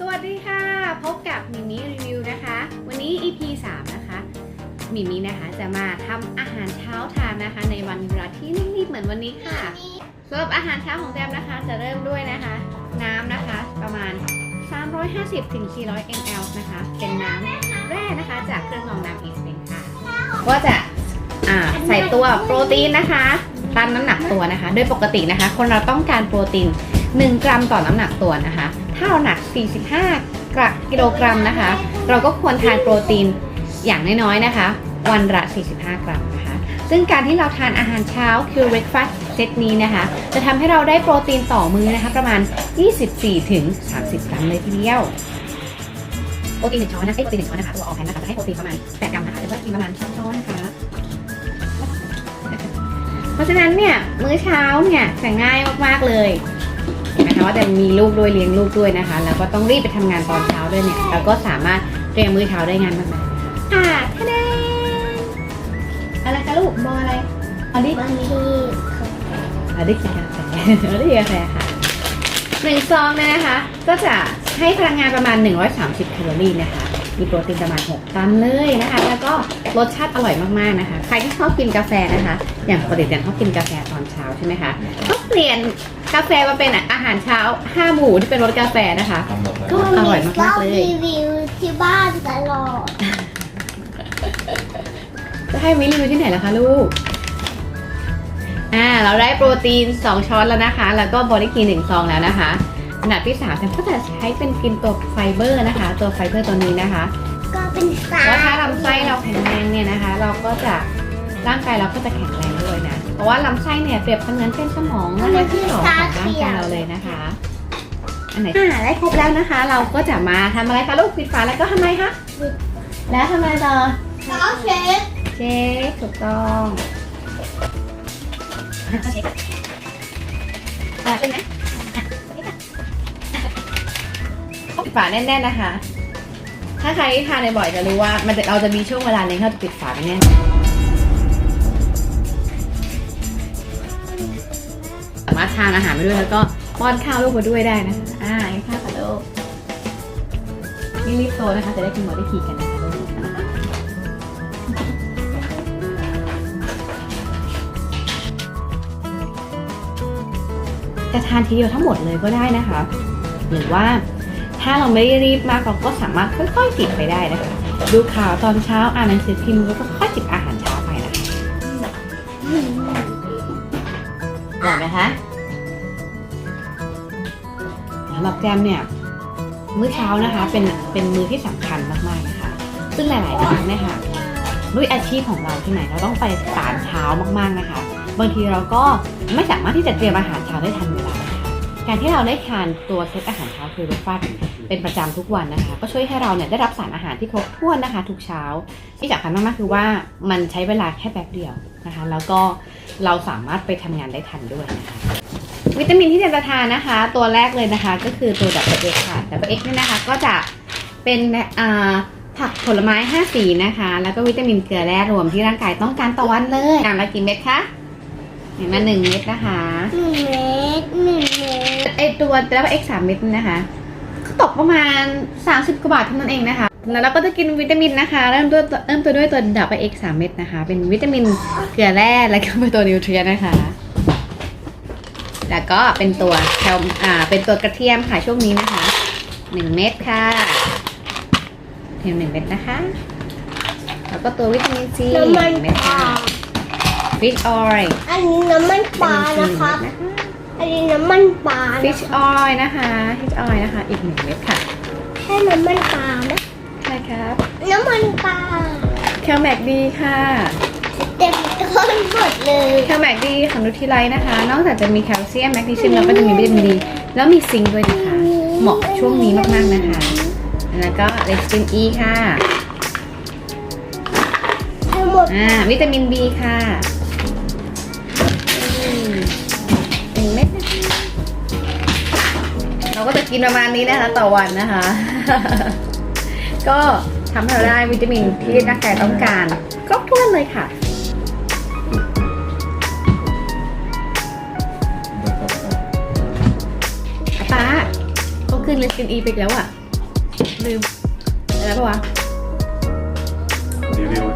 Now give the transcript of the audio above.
สวัสดีค่ะ พบกับมิมิรีวิวนะคะ วันนี้ EP 3 นะคะมิมินะคะจะมาทำอาหารเช้าทานนะคะ ในวันเวลาที่รีบๆเหมือนวันนี้ค่ะสำหรับอาหารเช้าของแจมนะคะ จะเริ่มด้วยนะคะ น้ำนะคะประมาณ 350ถึง400 ml นะคะ เป็นน้ำแร่นะคะ จากเครื่องกรองน้ำอีสเป็นค่ะก็จะอ่าใส่ตัวโปรตีนนะคะตามน้ำหนักตัวนะคะ โดยปกตินะคะ คนเราต้องการโปรตีน 1 กรัมต่อน้ำหนักตัวนะคะ ถ้าเราหนัก 45กรักิโลกรัมนะคะ เราก็ควรทานโปรตีนอย่างน้อยๆนะคะ วันละ 45 กรัมนะคะ ซึ่งการที่เราทานอาหารเช้าคือ breakfast เซตนี้นะคะ จะทำให้เราได้โปรตีนต่อมือนะคะ ประมาณ 24ถึง30 กรัมเลยทีเดียวโปรตีนหนึ่งช้อนนะไอ้โปรตีนหนึ่งช้อนนะคะตัวออกแทนนะคะจะให้โปรตีนประมาณ8กรัมนะคะจะกินประมาณช้อนนะคะ เพราะฉะนั้นเนี่ยมื้อเช้าเนี่ยจะง่ายมากๆเลย นไหมคะว่าจะมีลูกด้วยเลี้ยงลูกด้วยนะคะ แล้วก็ต้องรีบไปทำงานตอนเช้าด้วยเนี่ยเราก็สามารถเตรียมมื้อเช้าได้งานมากๆค่ะทะเดอะไรคะลูกมออะไรอันนี้บางทีอันนี้กินกาแฟอันนี้กาแฟค่ะหนึ่งซองเนี่ยนะคะ ก็จะให้พลังงานประมาณ 130แคลอรี่นะคะ มีโปรตีนประมาณ6กรัมเลยนะคะ แล้วก็รสชาติอร่อยมากๆนะคะ ใครที่ชอบกินกาแฟนะคะ อย่างปกติเดนชอบกินกาแฟตอนเช้าใช่ไหมคะก็เปลี่ยนกาแฟมาเป็นอาหารเช้า5หมู่ที่เป็นรสกาแฟนะคะก็อร่อยมากๆเลย รีวิวที่บ้านตลอดจะให้มิรีวิวที่ไหนล่ะคะลูก อ่า เราได้โปรตีน 2 ช้อนแล้วนะคะ แล้วก็บอดี้กีน1ซองแล้วนะคะ อันดับที่3ฉันก็จะใช้เป็นกินตัวไฟเบอร์นะคะ ตัวไฟเบอร์ตัวนี้นะคะก็เป็นสาเพราะถ้าลำไส้เราแข็งแรงเนี่ยนะคะ เราก็จะร่างกายเราก็จะแข็งแรงด้วยนะ เพราะว่าลำไส้เนี่ยเปรียบเสมือนเป็นสมองนะคะที่สองของร่างกายเราเลยนะคะ อันไหนอ่าได้ครบแล้วนะคะ เราก็จะมาทำอะไรคะลูกปิดฝาแล้วก็ทำอะไรคะแล้วทำอะไรต่อซอสเชฟเช็คถูกต้องอะเช็คอะเป็นไหม ฝาแน่นๆนะคะ ถ้าใครที่ทานบ่อยจะรู้ว่า มันจะเราจะมีช่วงเวลาหนึงที่เราจะปิดฝาไปแน่นสามารถทานอาหารไปด้วยแล้วก็ป้อนข้าวลูกไปด้วยได้นะคะอ่าให้ข้าวค่ะลูกนี่รีบโตนะคะ จะได้กินหมดได้ขี่กันนะคะลูกจะทานทีเดียวทั้งหมดเลยก็ได้นะคะ หรือว่า ถ้าเราไม่ได้รีบมากเราก็สามารถค่อยๆจิบไปได้นะคะดูข่าวตอนเช้าอ่านหนังสือพิมพ์แล้วก็ค่อยจิบอาหารเช้าไปนะคะอร่อยไหมคะสำหรับแจมเนี่ยมื้อเช้านะคะเป็นเป็นมื้อที่สำคัญมากๆนะคะ ซึ่งหลายๆครั้งเนี่ยค่ะด้วยอาชีพของเราที่ไหนเราต้องไปสารเช้ามากๆนะคะ บางทีเราก็ไม่สามารถที่จะเตรียมอาหารเช้าได้ทันเวลา การที่เราได้ทานตัวเซตอาหารเช้าคือเบรคฟาสต์เป็นประจำทุกวันนะคะ ก็ช่วยให้เราเนี่ยได้รับสารอาหารที่ครบถ้วนนะคะ ทุกเช้า ที่สำคัญมากๆคือว่ามันใช้เวลาแค่แป๊บเดียวนะคะ แล้วก็เราสามารถไปทำงานได้ทันด้วยนะคะวิตามินที่จะทานนะคะ ตัวแรกเลยนะคะ ก็คือตัวดับเบิลเอ็กค่ะดับเบิลเอ็กนี่ยนะคะก็จะเป็นอ่าผักผลไม้ 5 สีนะคะ แล้วก็วิตามินเกลือแร่รวมที่ร่างกายต้องการต่อวันเลยอย่างละกี่เม็ดคะเห็นมาหนึ่งเม็ดนะคะหนึ่งเม็ด ตัวแล้วเอ็กสามเม็ดนี่นะคะ ก็ตกประมาณ 30กว่าบาทเท่านั้นเองนะคะ แล้วเราก็จะกินวิตามินนะคะ เริ่มด้วยเริ่มตัวด้วยตัวดับเอ็กสามเม็ดนะคะ เป็นวิตามินเกลือแร่แล้วก็เป็นตัวนิวเทรียนต์นะคะ แล้วก็เป็นตัวแคลอ่าเป็นตัวกระเทียมค่ะช่วงนี้นะคะหนึ่งเม็ดค่ะเทียมหนึ่งเม็ดนะคะ แล้วก็ตัววิตามินซีน้ำมันเม็ดปลาค่ะฟิชออยล์อันนี้น้ำมันปลานะครับ อันนี้น้ำมันปลาฟิชออยล์นะคะฟิชออยล์นะคะ อีกหนึ่งเม็ดค่ะ แค่น้ำมันปลาไหมใช่ครับ น้ำมันปลาแคลแมกดีค่ะ เต็มก้นหมดเลยแคลแมกดีของนูทริไลท์นะคะ นอกจากจะมีแคลเซียมแมกนีเซียมแล้วก็จะมีวิตามินดี แล้วมีซิงค์ด้วยนะคะ เหมาะกับช่วงนี้มากๆนะคะ แล้วก็เลสตินอีค่ะ ทั้งหมดอ่าวิตามินบีค่ะ เราก็จะกินประมาณนี้นะคะต่อวันนะคะ ก็ทำให้เราได้วิตามินที่ร่างกายต้องการครบถ้วนเลยค่ะป้าเขาคืนเลสตินอีไปอีกแล้วอะ ลืมอะไรปะวะรีวิว